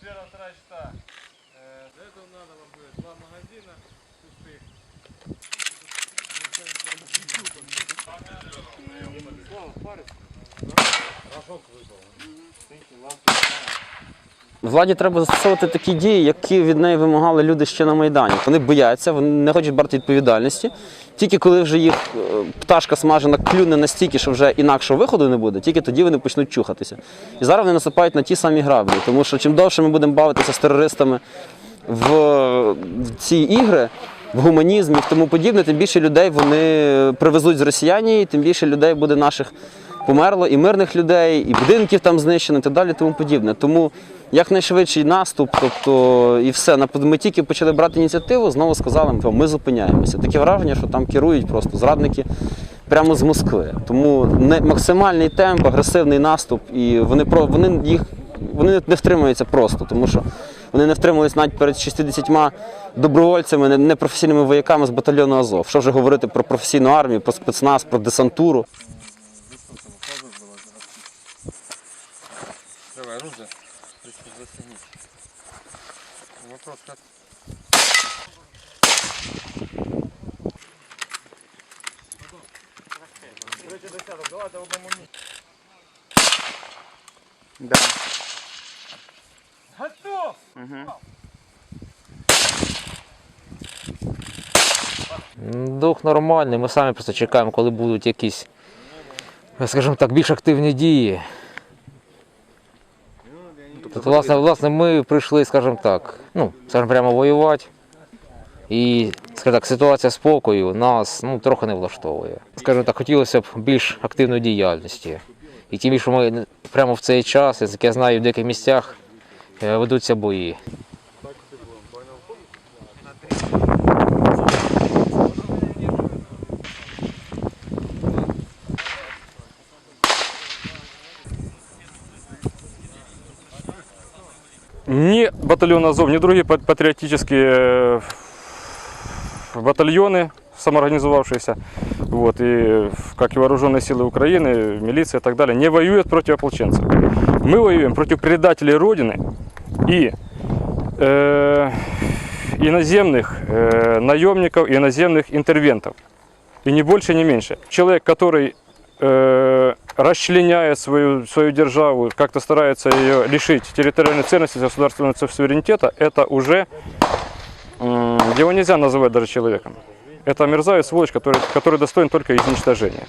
первого, вторая часа. Э, Для этого надо вам будет два магазина пустых. Владі треба застосовувати такі дії, які від неї вимагали люди ще на Майдані. Вони бояться, вони не хочуть брати відповідальності. Тільки коли вже їх е, пташка смажена клюне настільки, що вже інакшого виходу не буде, тільки тоді вони почнуть чухатися. І зараз вони насипають на ті самі граблі, тому що чим довше ми будемо бавитися з терористами в, в ці ігри, в гуманізм і тому подібне, тим більше людей вони привезуть з росіяні, тим більше людей буде наших померло, і мирних людей, і будинків там знищено, і так далі, тому подібне. Тому якнайшвидший наступ, тобто і все. На- Ми тільки почали брати ініціативу, знову сказали, що ми зупиняємося. Таке враження, що там керують просто зрадники прямо з Москви. Тому не максимальний темп, агресивний наступ, і вони про вони їх вони не втримуються просто, тому що вони не втримались навіть перед 60 добровольцями, непрофесійними вояками з батальйону Азов. Що вже говорити про професійну армію, про спецназ, про десантуру. Давай, оружие. Застегнуть. Вопрос как? В одному. Да. Готов! Дух нормальний, ми самі просто чекаємо, коли будуть якісь, скажімо так, більш активні дії. Власне, власне, ми прийшли, скажімо так, ну, скажімо, прямо воювати. І, скажімо так, ситуація спокою нас ну, трохи не влаштовує. Скажімо так, хотілося б більш активної діяльності. І тим більше ми прямо в цей час, як я знаю, в деяких місцях е, ведуться бої. Ни батальон Азов, ни другие пат- патриотические э, батальоны, самоорганизовавшиеся, вот, и как и вооруженные силы Украины, милиция и так далее, не воюют против ополченцев. Мы воюем против предателей Родины и э, иноземных э, наемников, иноземных интервентов. И не больше, не меньше. Человек, который э, расчленяет свою, свою державу, как-то старается ее лишить территориальной ценности государственного суверенитета, это уже м, его нельзя называть даже человеком. Это мерзавец, сволочь, который, который достоин только изничтожения.